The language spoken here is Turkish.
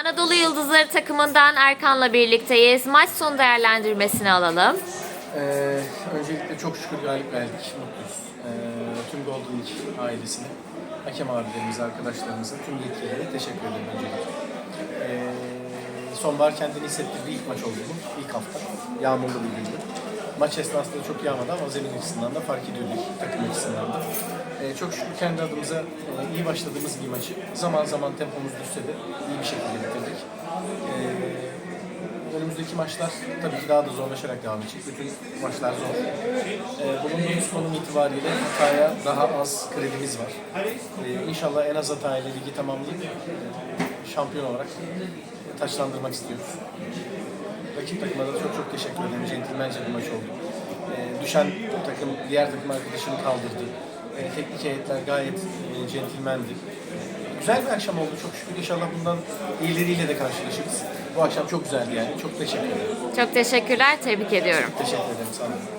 Anadolu Yıldızları takımından Erkan'la birlikteyiz. Maç sonu değerlendirmesini alalım. Ee, öncelikle çok şükür galip geldik, mutluyuz. Ee, tüm Golden League ailesine, hakem abilerimize, arkadaşlarımıza, tüm yetkililere teşekkür ederim öncelikle. Ee, sonbahar kendini hissettirdiği ilk maç oldu bu, ilk hafta. Yağmurlu bir gündü. Maç esnasında çok yağmadı ama zemin açısından da fark ediyorduk, takım açısından da. Ee, çok şükür kendi adımıza e, iyi başladığımız bir maçı zaman zaman tempomuz düşse de iyi bir şekilde bitirdik. Ee, Önümüzdeki maçlar tabii ki daha da zorlaşarak devam edecek. Bütün maçlar zor. Ee, bulunduğumuz konum itibariyle hataya daha az kredimiz var. Ee, inşallah en az hatayla ligi tamamlayıp e, şampiyon olarak taçlandırmak istiyoruz. Rakip takıma da çok çok teşekkür ederim. Centilmence bir maç oldu. Ee, düşen takım diğer takım arkadaşını kaldırdı. Ee, teknik heyetler gayet e, centilmendi. Güzel bir akşam oldu çok şükür. İnşallah bundan iyileriyle de karşılaşırız. Bu akşam çok güzeldi yani. Çok teşekkür ederim. Çok teşekkürler, tebrik ediyorum. Teşekkür ederim. Sağ olun.